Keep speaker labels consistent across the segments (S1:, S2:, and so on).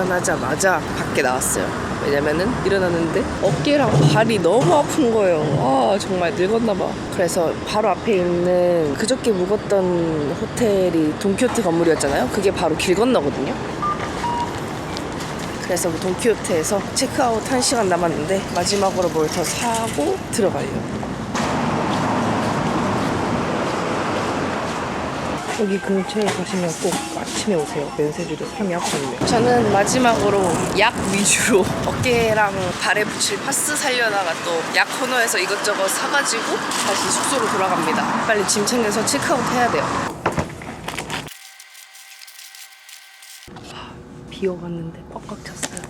S1: 일어나자마자 밖에 나왔어요. 왜냐면은 일어났는데 어깨랑 발이 너무 아픈 거예요. 아 정말 늙었나 봐. 그래서 바로 앞에 있는 그저께 묵었던 호텔이 돈키호테 건물이었잖아요. 그게 바로 길 건너거든요. 그래서 돈키호테에서 체크아웃 1시간 남았는데 마지막으로 뭘 더 사고 들어가려 여기 근처에 가시면 꼭 아침에 오세요. 면세주도 3이 합쳐있네요. 저는 마지막으로 약 위주로 어깨랑 발에 붙일 파스 살려다가 또 약 코너에서 이것저것 사가지고 다시 숙소로 돌아갑니다. 빨리 짐 챙겨서 체크아웃 해야 돼요. 비 오갔는데 꽉꽉 찼어요.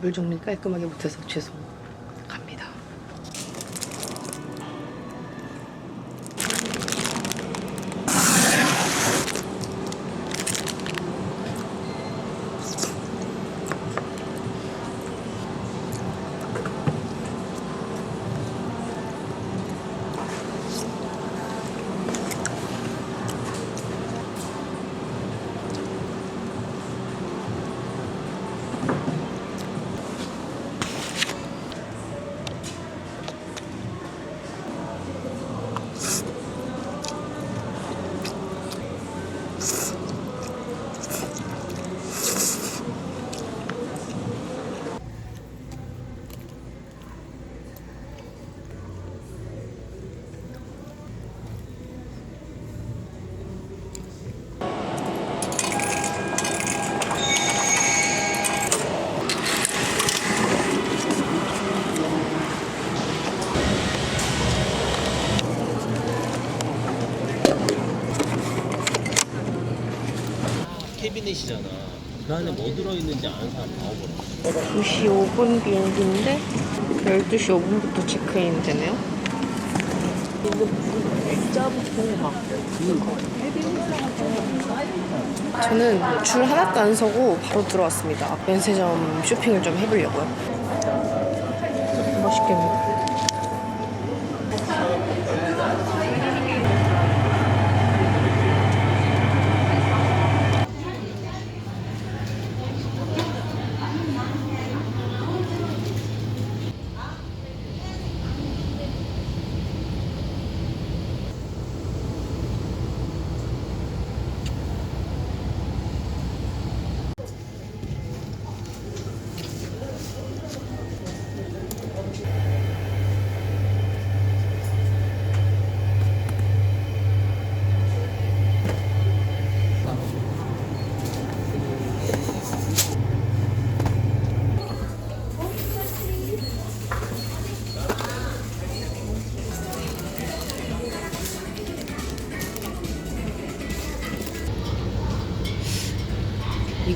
S1: 이불 정리 깔끔하게 못해서 죄송.
S2: 캐비넷이잖아. 그 안에 뭐 들어있는지 아는 사람 나와보라.
S1: 2시 5분 비행기인데 12시 5분부터 체크인 되네요. 저는 줄 하나도 안 서고 바로 들어왔습니다. 면세점 쇼핑을 좀 해보려고요. 맛있겠네.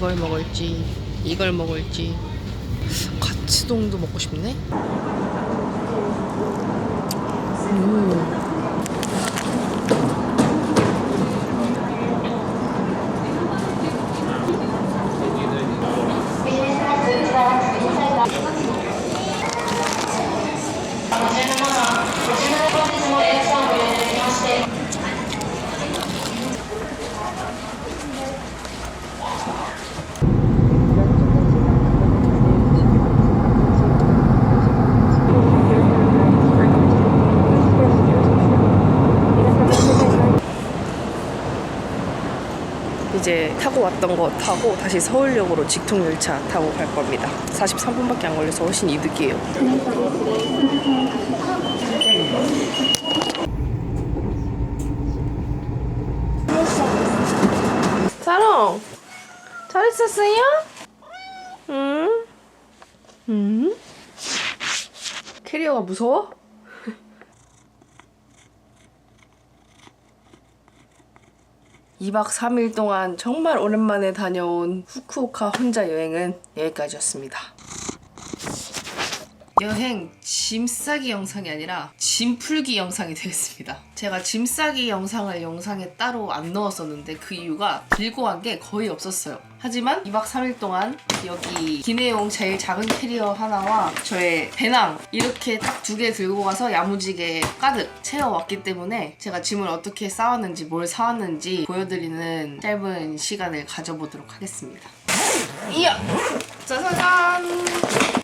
S1: 이걸 먹을지 이걸 먹을지 가츠동도 먹고 싶네. 음. 이제 타고 왔던 거 타고 다시 서울역으로 직통 열차 타고 갈 겁니다. 43분밖에 안 걸려서 훨씬 이득이에요. 사롱, 잘 있었어요? 응? 응? 캐리어가 무서워? 2박 3일 동안 정말 오랜만에 다녀온 후쿠오카 혼자 여행은 여기까지였습니다. 여행 짐 싸기 영상이 아니라 짐 풀기 영상이 되겠습니다. 제가 짐 싸기 영상을 영상에 따로 안 넣었었는데 그 이유가 들고 간 게 거의 없었어요. 하지만 2박 3일 동안 여기 기내용 제일 작은 캐리어 하나와 저의 배낭 이렇게 딱 두 개 들고 가서 야무지게 가득 채워왔기 때문에 제가 짐을 어떻게 싸왔는지 뭘 사왔는지 보여드리는 짧은 시간을 가져보도록 하겠습니다. 이야! 짜자잔!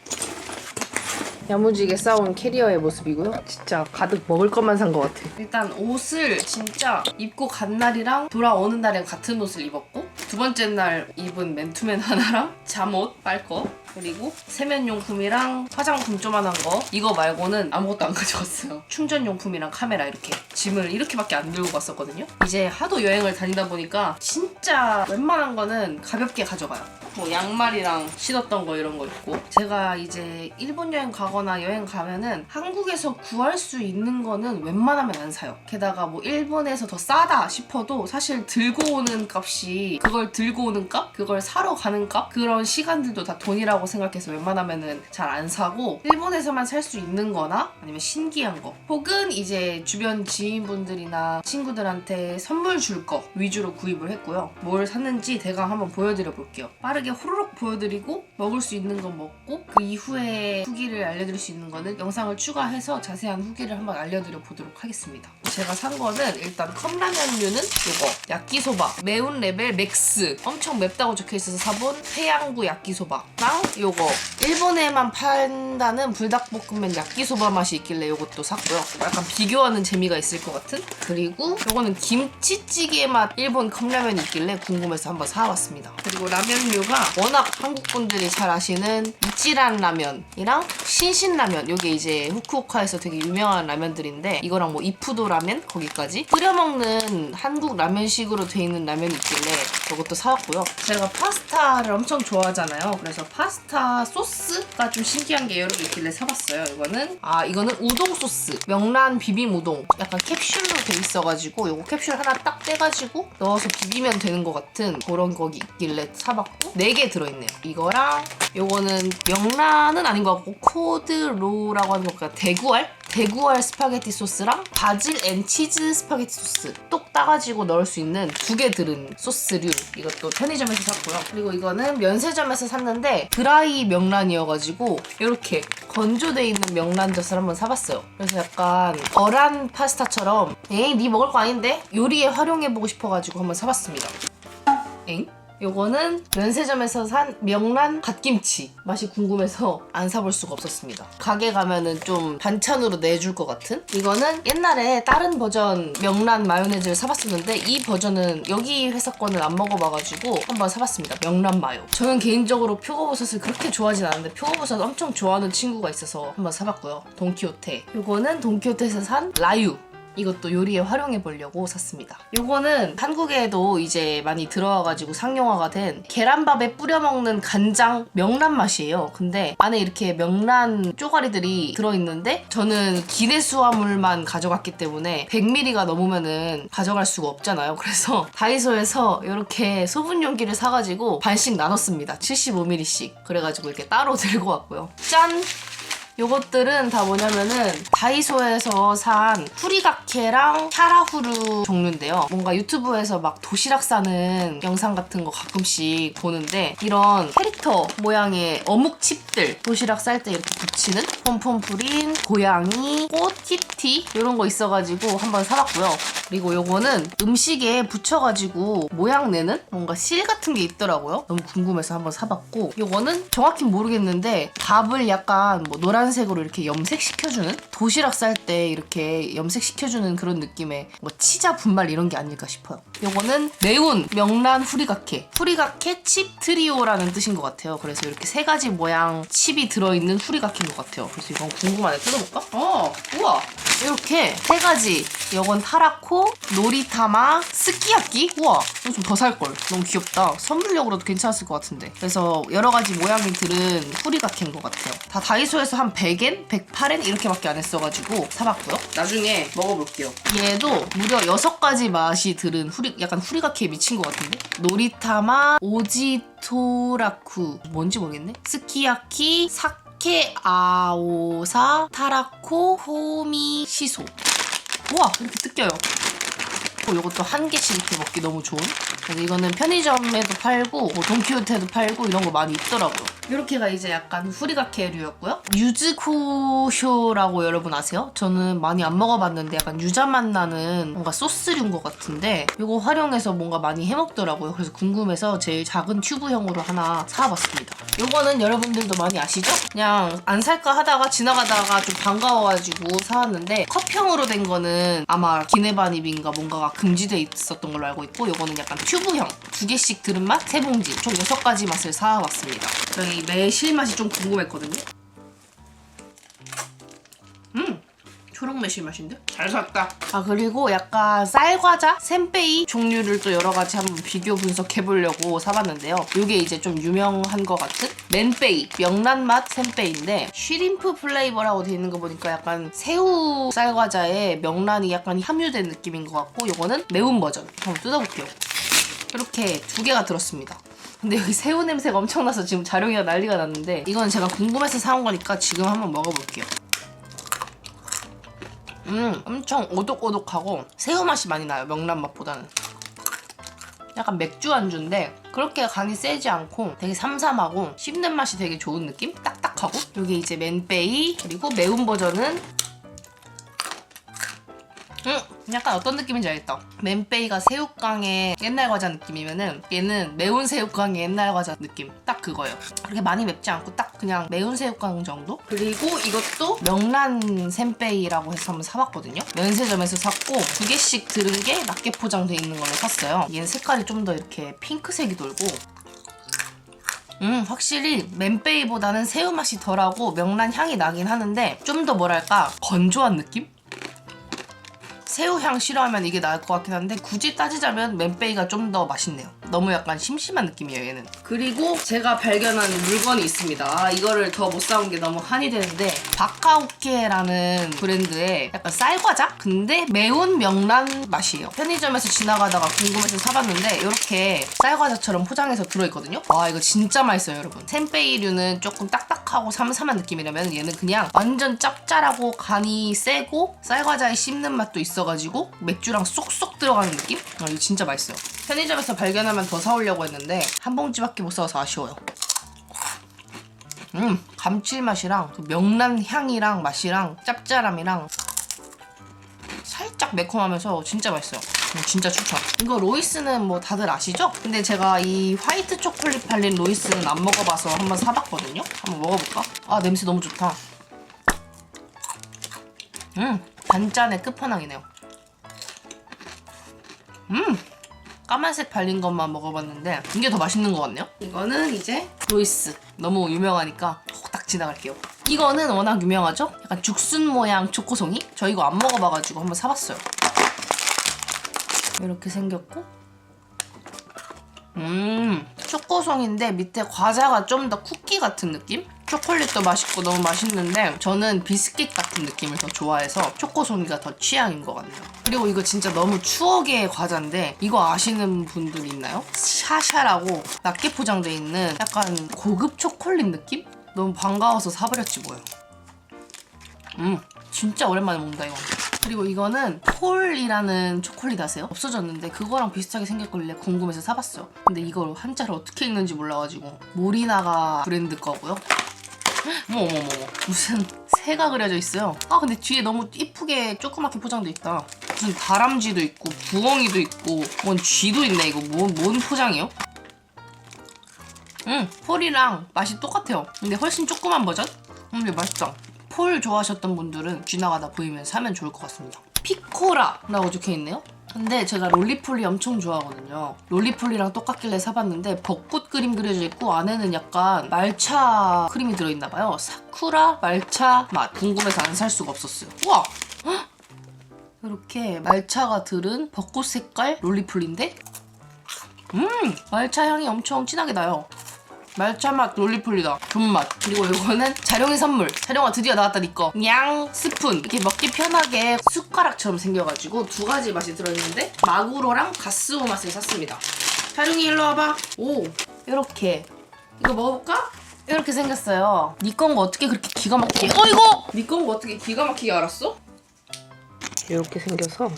S1: 야무지게 싸온 캐리어의 모습이고요. 진짜 가득 먹을 것만 산 것 같아. 일단 옷을 진짜 입고 간 날이랑 돌아오는 날엔 같은 옷을 입었고 두 번째 날 입은 맨투맨 하나랑 잠옷 빨 거. 그리고 세면용품이랑 화장품 조만한 거 이거 말고는 아무것도 안 가져갔어요. 충전용품이랑 카메라 이렇게 짐을 이렇게밖에 안 들고 갔었거든요. 이제 하도 여행을 다니다 보니까 진짜 웬만한 거는 가볍게 가져가요. 뭐 양말이랑 신었던 거 이런 거 있고. 제가 이제 일본 여행 가거나 여행 가면은 한국에서 구할 수 있는 거는 웬만하면 안 사요. 게다가 뭐 일본에서 더 싸다 싶어도 사실 들고 오는 값이 그걸 들고 오는 값? 그걸 사러 가는 값? 그런 시간들도 다 돈이라고 생각해서 웬만하면은 잘 안 사고 일본에서만 살 수 있는 거나 아니면 신기한 거. 혹은 이제 주변 지인분들이나 친구들한테 선물 줄 거 위주로 구입을 했고요. 뭘 샀는지 대강 한번 보여드려 볼게요. 빠르게 호로록 보여드리고 먹을 수 있는 건 먹고 그 이후에 후기를 알려드릴 수 있는 거는 영상을 추가해서 자세한 후기를 한번 알려드려 보도록 하겠습니다 제가 산 거는 일단 컵라면류는 요거 야끼소바 매운 레벨 맥스. 엄청 맵다고 적혀있어서 사본 태양구 야끼소바랑 요거. 일본에만 판다는 불닭볶음면 야끼소바 맛이 있길래 요것도 샀고요. 약간 비교하는 재미가 있을 것 같은? 그리고 요거는 김치찌개 맛 일본 컵라면이 있길래 궁금해서 한번 사왔습니다. 그리고 라면류가 워낙 한국 분들이 잘 아시는 이찌란 라면이랑 신신라면. 요게 이제 후쿠오카에서 되게 유명한 라면들인데 이거랑 뭐 이푸도 라면 거기까지 끓여 먹는 한국 라면식으로 돼 있는 라면이 있길래 이것도 사왔고요. 제가 파스타를 엄청 좋아하잖아요. 그래서 파스타 소스가 좀 신기한 게 여러 개 있길래 사봤어요. 이거는 아 이거는 우동 소스 명란 비빔 우동 약간 캡슐로 돼 있어가지고 요거 캡슐 하나 딱 떼가지고 넣어서 비비면 되는 것 같은 그런 거기 있길래 사봤고 4개 들어있네요. 이거랑 요거는 명란은 아닌 것 같고 코드로라고 하는 것보다 대구알? 대구알 스파게티 소스랑 바질 앤 치즈 스파게티 소스 똑 따가지고 넣을 수 있는 두 개 들은 소스류 이것도 편의점에서 샀고요 그리고 이거는 면세점에서 샀는데 드라이 명란이어가지고 이렇게 건조돼 있는 명란젓을 한번 사봤어요 그래서 약간 어란 파스타처럼 에이 니 먹을 거 아닌데? 요리에 활용해보고 싶어가지고 한번 사봤습니다 엥? 요거는 면세점에서 산 명란 갓김치. 맛이 궁금해서 안 사볼 수가 없었습니다. 가게 가면은 좀 반찬으로 내줄 것 같은? 이거는 옛날에 다른 버전 명란 마요네즈를 사봤었는데 이 버전은 여기 회사 거는 안 먹어봐가지고 한번 사봤습니다. 명란 마요. 저는 개인적으로 표고버섯을 그렇게 좋아하진 않는데 표고버섯 엄청 좋아하는 친구가 있어서 한번 사봤고요. 돈키호테. 요거는 돈키호테에서 산 라유 이것도 요리에 활용해 보려고 샀습니다. 요거는 한국에도 이제 많이 들어와가지고 상용화가 된 계란밥에 뿌려 먹는 간장 명란 맛이에요. 근데 안에 이렇게 명란 쪼가리들이 들어있는데 저는 기내 수화물만 가져갔기 때문에 100ml가 넘으면은 가져갈 수가 없잖아요. 그래서 다이소에서 이렇게 소분 용기를 사가지고 반씩 나눴습니다. 75ml씩. 그래가지고 이렇게 따로 들고 왔고요. 짠! 요것들은 다 뭐냐면은 다이소에서 산 후리가케랑 캬라후루 종류인데요. 뭔가 유튜브에서 막 도시락 싸는 영상 같은 거 가끔씩 보는데 이런 캐릭터 모양의 어묵 칩들 도시락 쌀 때 이렇게 붙이는 폼폼프린, 고양이, 꽃, 키티 이런 거 있어가지고 한번 사봤고요. 그리고 요거는 음식에 붙여가지고 모양 내는 뭔가 실 같은 게 있더라고요. 너무 궁금해서 한번 사봤고 요거는 정확히 모르겠는데 밥을 약간 뭐 노란 색으로 이렇게 염색시켜주는 도시락 쌀 때 이렇게 염색시켜주는 그런 느낌의 뭐 치자 분말 이런 게 아닐까 싶어요. 요거는 매운 명란 후리가케 후리가케 칩 트리오라는 뜻인 것 같아요. 그래서 이렇게 세 가지 모양 칩이 들어있는 후리가케인 것 같아요. 그래서 이건 궁금하네. 뜯어볼까? 어, 우와. 이렇게 세 가지. 이건 타라코, 노리타마, 스키야키. 우와, 이거 좀 더 살 걸. 너무 귀엽다. 선물용으로도 괜찮았을 것 같은데. 그래서 여러 가지 모양이 들은 후리가케인 것 같아요. 다 다이소에서 한 100엔, 108엔 이렇게밖에 안 했어가지고 사봤고요. 나중에 먹어볼게요. 얘도 무려 6가지 맛이 들은 후리, 약간 후리가케에 미친 것 같은데. 노리타마, 오지토라쿠 뭔지 모르겠네. 스키야키, 삭 사케 아오사 타라코 호미 시소. 우와 이렇게 뜯겨요. 어, 이것도 한 개씩 이렇게 먹기 너무 좋은. 이거는 편의점에도 팔고 뭐 돈키호테도 팔고 이런 거 많이 있더라고요. 이렇게가 이제 약간 후리가케류였고요. 유즈쿠쇼라고 여러분 아세요? 저는 많이 안 먹어봤는데 약간 유자 맛 나는 뭔가 소스류인 것 같은데 이거 활용해서 뭔가 많이 해먹더라고요. 그래서 궁금해서 제일 작은 튜브형으로 하나 사봤습니다. 이거는 여러분들도 많이 아시죠? 그냥 안 살까 하다가 지나가다가 좀 반가워가지고 사왔는데 컵형으로 된 거는 아마 기네바닙인가 뭔가가 금지돼 있었던 걸로 알고 있고 이거는 약간 튜브형 두 개씩 들은 맛 세 봉지 총 여섯 가지 맛을 사왔습니다. 저희 매실 맛이 좀 궁금했거든요. 음 초록 매실 맛인데? 잘 샀다. 아 그리고 약간 쌀과자, 샌베이 종류를 또 여러 가지 한번 비교 분석해 보려고 사봤는데요. 이게 이제 좀 유명한 것 같은 맨베이 명란 맛 샌베이인데 쉬림프 플레이버라고 돼 있는 거 보니까 약간 새우 쌀과자에 명란이 약간 함유된 느낌인 것 같고 이거는 매운 버전. 한번 뜯어볼게요. 이렇게 두 개가 들었습니다. 근데 여기 새우 냄새가 엄청나서 지금 자룡이가 난리가 났는데 이건 제가 궁금해서 사온 거니까 지금 한번 먹어볼게요. 음, 엄청 오독오독하고 새우 맛이 많이 나요. 명란 맛보다는. 약간 맥주 안주인데 그렇게 간이 세지 않고 되게 삼삼하고 씹는 맛이 되게 좋은 느낌? 딱딱하고 여기 이제 맨베이 그리고 매운 버전은 음, 약간 어떤 느낌인지 알겠다. 맨베이가 새우깡의 옛날 과자 느낌이면은 얘는 매운 새우깡의 옛날 과자 느낌. 딱 그거예요. 그렇게 많이 맵지 않고 딱 그냥 매운 새우깡 정도? 그리고 이것도 명란 샌베이라고 해서 한번 사봤거든요. 면세점에서 샀고 두 개씩 들은 게 낱개 포장돼 있는 걸로 샀어요. 얘는 색깔이 좀 더 이렇게 핑크색이 돌고 음, 확실히 맨베이보다는 새우 맛이 덜하고 명란 향이 나긴 하는데 좀 더 뭐랄까 건조한 느낌? 새우 향 싫어하면 이게 나을 것 같긴 한데 굳이 따지자면 맨베이가 좀 더 맛있네요. 너무 약간 심심한 느낌이에요 얘는. 그리고 제가 발견한 물건이 있습니다. 아, 이거를 더 못 사온 게 너무 한이 되는데 바카오케라는 브랜드의 약간 쌀과자? 근데 매운 명란 맛이에요. 편의점에서 지나가다가 궁금해서 사봤는데 이렇게 쌀과자처럼 포장해서 들어있거든요. 와 이거 진짜 맛있어요 여러분. 샌베이류는 조금 딱딱하고 삼삼한 느낌이라면 얘는 그냥 완전 짭짤하고 간이 세고 쌀과자에 씹는 맛도 있어 가지고 맥주랑 쏙쏙 들어가는 느낌? 아 이거 진짜 맛있어요. 편의점에서 발견하면 더 사오려고 했는데 한 봉지밖에 못 사와서 아쉬워요. 음 감칠맛이랑 그 명란 향이랑 맛이랑 짭짤함이랑 살짝 매콤하면서 진짜 맛있어요. 음, 진짜 추천. 이거 로이스는 뭐 다들 아시죠? 근데 제가 이 화이트 초콜릿 발린 로이스는 안 먹어봐서 한번 사봤거든요. 한번 먹어볼까? 아 냄새 너무 좋다. 음 단짠의 끝판왕이네요. 음 까만색 발린 것만 먹어봤는데 이게 더 맛있는 것 같네요. 이거는 이제 로이스 너무 유명하니까 딱 지나갈게요. 이거는 워낙 유명하죠? 약간 죽순 모양 초코송이? 저 이거 안 먹어봐가지고 한번 사봤어요. 이렇게 생겼고 음 초코송인데 밑에 과자가 좀 더 쿠키 같은 느낌? 초콜릿도 맛있고 너무 맛있는데 저는 비스킷 같은 느낌을 더 좋아해서 초코송이가 더 취향인 것 같네요. 그리고 이거 진짜 너무 추억의 과자인데 이거 아시는 분들 있나요? 샤샤라고 낱개 포장돼 있는 약간 고급 초콜릿 느낌? 너무 반가워서 사버렸지 뭐예요. 음 진짜 오랜만에 먹는다 이거. 그리고 이거는 폴이라는 초콜릿 아세요? 없어졌는데 그거랑 비슷하게 생겼길래 궁금해서 사봤어요. 근데 이걸 한자를 어떻게 읽는지 몰라가지고 모리나가 브랜드 거고요. 어머 무슨 새가 그려져 있어요. 아 근데 뒤에 너무 이쁘게 조그맣게 포장돼 있다. 무슨 다람쥐도 있고 부엉이도 있고 뭔 쥐도 있네 이거 뭔, 뭔 포장이요? 음 폴이랑 맛이 똑같아요. 근데 훨씬 조그만 버전? 음 근데 맛있다. 폴 좋아하셨던 분들은 지나가다 보이면 사면 좋을 것 같습니다. 피코라라고 적혀 있네요. 근데 제가 롤리폴리 엄청 좋아하거든요. 롤리폴리랑 똑같길래 사봤는데 벚꽃 그림 그려져 있고 안에는 약간 말차 크림이 들어있나 봐요. 사쿠라 말차 맛 궁금해서 안 살 수가 없었어요. 우와! 헉! 이렇게 말차가 들은 벚꽃 색깔 롤리폴리인데 음! 말차 향이 엄청 진하게 나요. 말차 맛 롤리폴리다. 존맛. 그리고 이거는 자룡이 선물. 자룡아 드디어 나왔다 니꺼. 냥 스푼. 이렇게 먹기 편하게 숟가락처럼 생겨가지고 두 가지 맛이 들어있는데 마구로랑 가스오 맛을 샀습니다. 자룡이 일로 와봐. 오 이렇게. 이거 먹어볼까? 이렇게 생겼어요. 니건거 어떻게 그렇게 기가 막히게? 어이구! 니건 거 어떻게 기가 막히게 알았어? 이렇게 생겨서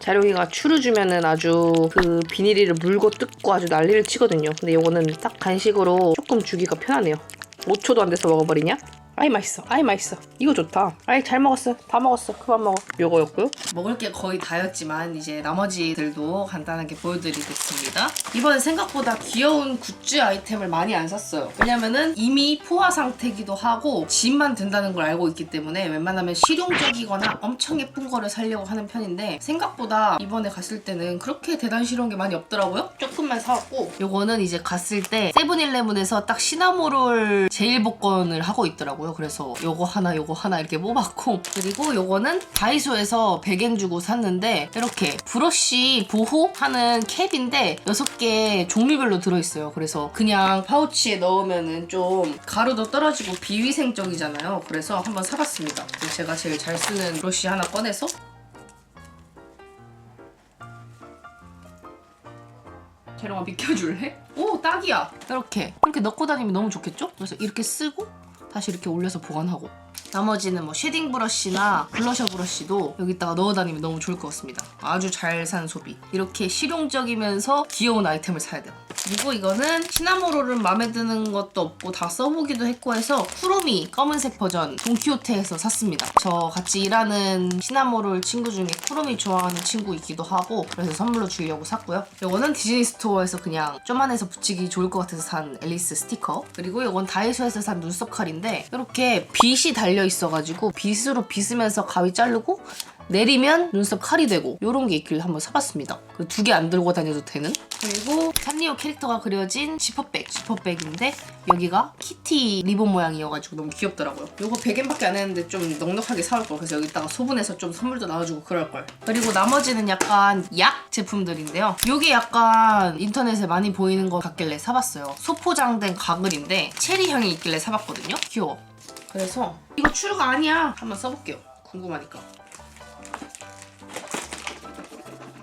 S1: 자룡이가 추루 주면은 아주 그 비닐이를 물고 뜯고 아주 난리를 치거든요. 근데 이거는 딱 간식으로 조금 주기가 편하네요. 5초도 안 돼서 먹어버리냐? 아이 맛있어. 아이 맛있어. 이거 좋다. 아이 잘 먹었어. 다 먹었어. 그만 먹어. 요거였고요. 먹을 게 거의 다였지만 이제 나머지들도 간단하게 보여드리겠습니다. 이번에 생각보다 귀여운 굿즈 아이템을 많이 안 샀어요. 왜냐면은 이미 포화 상태기도 하고 짐만 된다는 걸 알고 있기 때문에 웬만하면 실용적이거나 엄청 예쁜 거를 사려고 하는 편인데 생각보다 이번에 갔을 때는 그렇게 대단 실용한 게 많이 없더라고요. 조금만 사왔고 요거는 이제 갔을 때 세븐일레븐에서 딱 시나모롤 제일 복권을 하고 있더라고요. 그래서 요거 하나 요거 하나 이렇게 뽑았고 그리고 요거는 다이소에서 100엔 주고 샀는데 이렇게 브러쉬 보호하는 캡인데 6개 종류별로 들어있어요. 그래서 그냥 파우치에 넣으면은 좀 가루도 떨어지고 비위생적이잖아요. 그래서 한번 사봤습니다. 제가 제일 잘 쓰는 브러쉬 하나 꺼내서 재롱아 비켜줄래? 오 딱이야 이렇게 이렇게 넣고 다니면 너무 좋겠죠? 그래서 이렇게 쓰고 다시 이렇게 올려서 보관하고 나머지는 뭐 쉐딩 브러쉬나 블러셔 브러쉬도 여기다가 넣어 다니면 너무 좋을 것 같습니다. 아주 잘 산 소비. 이렇게 실용적이면서 귀여운 아이템을 사야 돼요. 그리고 이거는 시나모롤은 마음에 드는 것도 없고 다 써보기도 했고 해서 쿠로미 검은색 버전 돈키호테에서 샀습니다. 저 같이 일하는 시나모롤 친구 중에 쿠로미 좋아하는 친구 있기도 하고 그래서 선물로 주려고 샀고요. 이거는 디즈니 스토어에서 그냥 쪼만해서 붙이기 좋을 것 같아서 산 앨리스 스티커. 그리고 이건 다이소에서 산 눈썹 칼인데 이렇게 빗이 달려 있어가지고 빗으로 빗으면서 가위 자르고 내리면 눈썹 칼이 되고 이런 게 있길래 한번 사봤습니다. 그두개 안 들고 다녀도 되는. 그리고 산리오 캐릭터가 그려진 지퍼백, 지퍼백인데 여기가 키티 리본 모양이어가지고 너무 귀엽더라고요. 이거 100엔밖에 안 했는데 좀 넉넉하게 사올 걸. 그래서 여기다가 소분해서 좀 선물도 나눠주고 그럴 걸. 그리고 나머지는 약간 약 제품들인데요. 이게 약간 인터넷에 많이 보이는 것 같길래 사봤어요. 소포장된 가글인데 체리 향이 있길래 사봤거든요. 귀여워. 그래서 이거 추루가 아니야. 한번 써볼게요. 궁금하니까.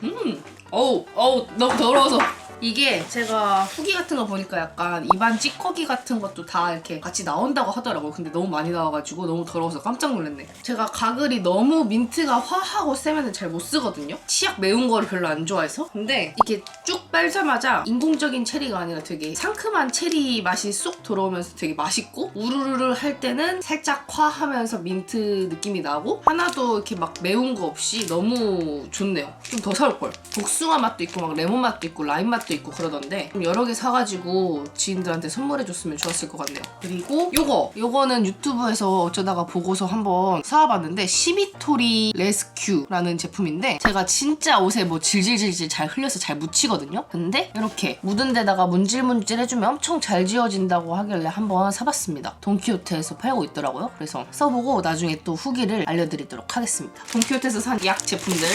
S1: 음, 어우, 어우, 너무 더러워서. 이게 제가 후기 같은 거 보니까 약간 입안 찌꺼기 같은 것도 다 이렇게 같이 나온다고 하더라고요. 근데 너무 많이 나와가지고 너무 더러워서 깜짝 놀랐네. 제가 가글이 너무 민트가 화하고 세면은 잘못 쓰거든요. 치약 매운 거를 별로 안 좋아해서. 근데 이렇게 쭉 빨자마자 인공적인 체리가 아니라 되게 상큼한 체리 맛이 쏙 들어오면서 되게 맛있고 우르르르 할 때는 살짝 화하면서 민트 느낌이 나고 하나도 이렇게 막 매운 거 없이 너무 좋네요. 좀 더 사올 걸. 복숭아 맛도 있고 막 레몬 맛도 있고 라임 맛도 있고 그러던데 좀 여러 개 사가지고 지인들한테 선물해줬으면 좋았을 것 같네요. 그리고 요거 요거는 유튜브에서 어쩌다가 보고서 한번 사와봤는데 시미토리 레스큐라는 제품인데 제가 진짜 옷에 뭐 질질질질 잘 흘려서 잘 묻히거든요. 근데 이렇게 묻은 데다가 문질문질 해주면 엄청 잘 지워진다고 하길래 한번 사봤습니다. 돈키호테에서 팔고 있더라고요. 그래서 써보고 나중에 또 후기를 알려드리도록 하겠습니다. 돈키호테에서 산 약 제품들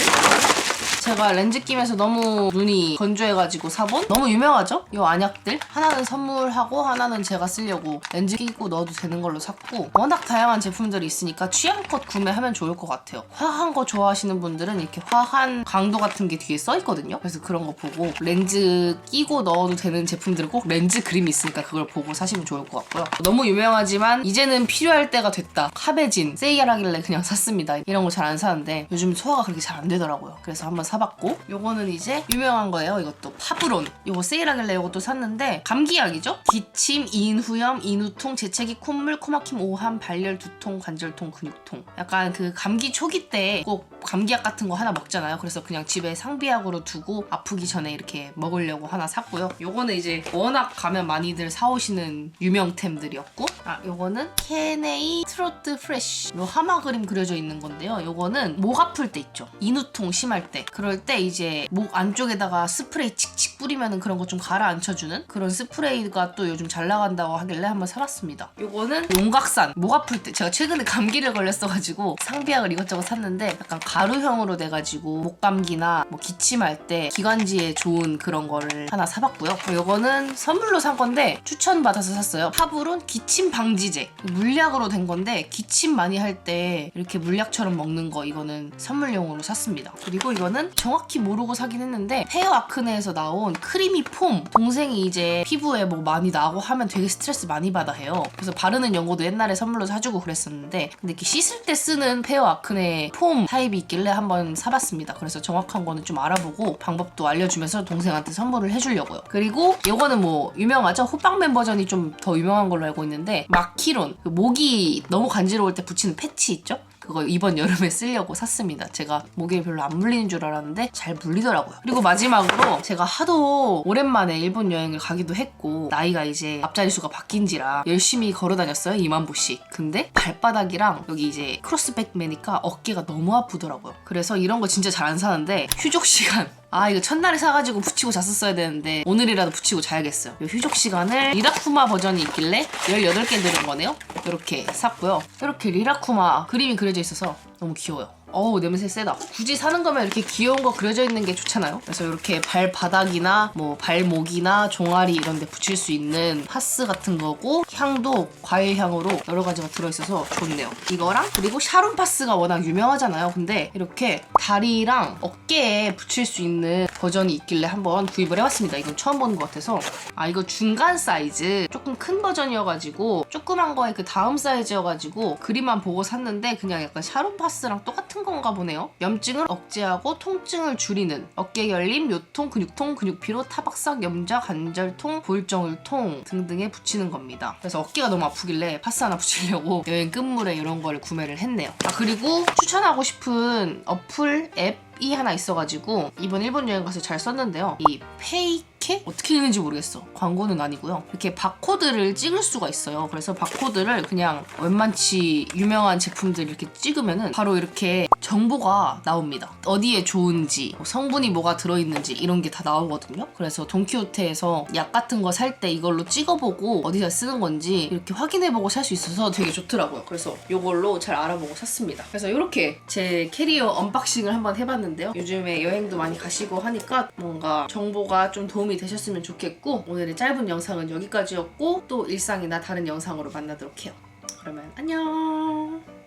S1: 제가 렌즈 끼면서 너무 눈이 건조해가지고 사본? 너무 유명하죠? 이 안약들? 하나는 선물하고 하나는 제가 쓰려고 렌즈 끼고 넣어도 되는 걸로 샀고 워낙 다양한 제품들이 있으니까 취향껏 구매하면 좋을 것 같아요. 화한 거 좋아하시는 분들은 이렇게 화한 강도 같은 게 뒤에 써 있거든요. 그래서 그런 거 보고 렌즈 끼고 넣어도 되는 제품들은 꼭 렌즈 그림이 있으니까 그걸 보고 사시면 좋을 것 같고요. 너무 유명하지만 이제는 필요할 때가 됐다. 카베진 세일하길래 그냥 샀습니다. 이런 거 잘 안 사는데 요즘 소화가 그렇게 잘 안 되더라고요. 그래서 한번 사봤고 요거는 이제 유명한 거예요. 이것도 파브론. 요거 세일하길래 요것도 샀는데 감기약이죠? 기침, 인후염, 인후통, 재채기, 콧물, 코막힘, 오한, 발열, 두통, 관절통, 근육통. 약간 그 감기 초기 때 꼭 감기약 같은 거 하나 먹잖아요. 그래서 그냥 집에 상비약으로 두고 아프기 전에 이렇게 먹으려고 하나 샀고요. 요거는 이제 워낙 가면 많이들 사오시는 유명템들이었고 아 요거는 케네이 트로트 프레쉬 요 하마 그림 그려져 있는 건데요. 요거는 목 아플 때 있죠. 인후통 심할 때. 그럴 때 이제 목 안쪽에다가 스프레이 칙칙 뿌리면은 그런 거 좀 가라앉혀주는 그런 스프레이가 또 요즘 잘 나간다고 하길래 한번 사봤습니다. 요거는 용각산. 목 아플 때 제가 최근에 감기를 걸렸어가지고 상비약을 이것저것 샀는데 약간 가루형으로 돼가지고 목감기나 뭐 기침할 때 기관지에 좋은 그런 거를 하나 사봤고요. 이거는 선물로 산 건데 추천받아서 샀어요. 파브론 기침 방지제 물약으로 된 건데 기침 많이 할 때 이렇게 물약처럼 먹는 거 이거는 선물용으로 샀습니다. 그리고 이거는 정확히 모르고 사긴 했는데 헤어 아크네에서 나온 크리미 폼 동생이 이제 피부에 뭐 많이 나고 하면 되게 스트레스 많이 받아 해요. 그래서 바르는 연고도 옛날에 선물로 사주고 그랬었는데 근데 이렇게 씻을 때 쓰는 페어 아크네 폼 타입이 있길래 한번 사봤습니다. 그래서 정확한 거는 좀 알아보고 방법도 알려주면서 동생한테 선물을 해주려고요. 그리고 이거는 뭐 유명하죠? 호빵맨 버전이 좀 더 유명한 걸로 알고 있는데 마키론 그 목이 너무 간지러울 때 붙이는 패치 있죠? 그거 이번 여름에 쓰려고 샀습니다. 제가 목에 별로 안 물리는 줄 알았는데 잘 물리더라고요. 그리고 마지막으로 제가 하도 오랜만에 일본 여행을 가기도 했고 나이가 이제 앞자리 수가 바뀐지라 열심히 걸어 다녔어요. 2만 보씩. 근데 발바닥이랑 여기 이제 크로스백 매니까 어깨가 너무 아프더라고요. 그래서 이런 거 진짜 잘 안 사는데 휴족 시간 아 이거 첫날에 사가지고 붙이고 잤었어야 되는데 오늘이라도 붙이고 자야겠어요. 이 휴족 시간을 리라쿠마 버전이 있길래 18개 들은 거네요. 이렇게 샀고요. 이렇게 리라쿠마 그림이 그려져 있어서 너무 귀여워요 어우 냄새 세다. 굳이 사는 거면 이렇게 귀여운 거 그려져 있는 게 좋잖아요. 그래서 이렇게 발바닥이나 뭐 발목이나 종아리 이런 데 붙일 수 있는 파스 같은 거고 향도 과일 향으로 여러 가지가 들어있어서 좋네요. 이거랑 그리고 샤론 파스가 워낙 유명하잖아요. 근데 이렇게 다리랑 어깨에 붙일 수 있는 버전이 있길래 한번 구입을 해봤습니다. 이건 처음 보는 것 같아서. 아 이거 중간 사이즈. 조금 큰 버전이어가지고 조그만 거에 그 다음 사이즈여가지고 그림만 보고 샀는데 그냥 약간 샤론 파스랑 똑같은 건가 보네요. 염증을 억제하고 통증을 줄이는 어깨 결림, 요통, 근육통, 근육피로, 타박상, 염좌, 관절통, 골정을통 등등에 붙이는 겁니다. 그래서 어깨가 너무 아프길래 파스 하나 붙이려고 여행 끝물에 이런 거를 구매를 했네요. 아 그리고 추천하고 싶은 어플 앱 이 하나 있어가지고 이번 일본 여행 가서 잘 썼는데요. 이 페이 케 어떻게 읽는지 모르겠어. 광고는 아니고요. 이렇게 바코드를 찍을 수가 있어요. 그래서 바코드를 그냥 웬만치 유명한 제품들 이렇게 찍으면은 바로 이렇게 정보가 나옵니다. 어디에 좋은지, 뭐 성분이 뭐가 들어있는지 이런 게 다 나오거든요. 그래서 돈키호테에서 약 같은 거 살 때 이걸로 찍어보고 어디서 쓰는 건지 이렇게 확인해보고 살 수 있어서 되게 좋더라고요. 그래서 이걸로 잘 알아보고 샀습니다. 그래서 이렇게 제 캐리어 언박싱을 한번 해봤는데요. 요즘에 여행도 많이 가시고 하니까 뭔가 정보가 좀 도움이 되셨으면 좋겠고 오늘의 짧은 영상은 여기까지였고 또 일상이나 다른 영상으로 만나도록 해요. 그러면 안녕.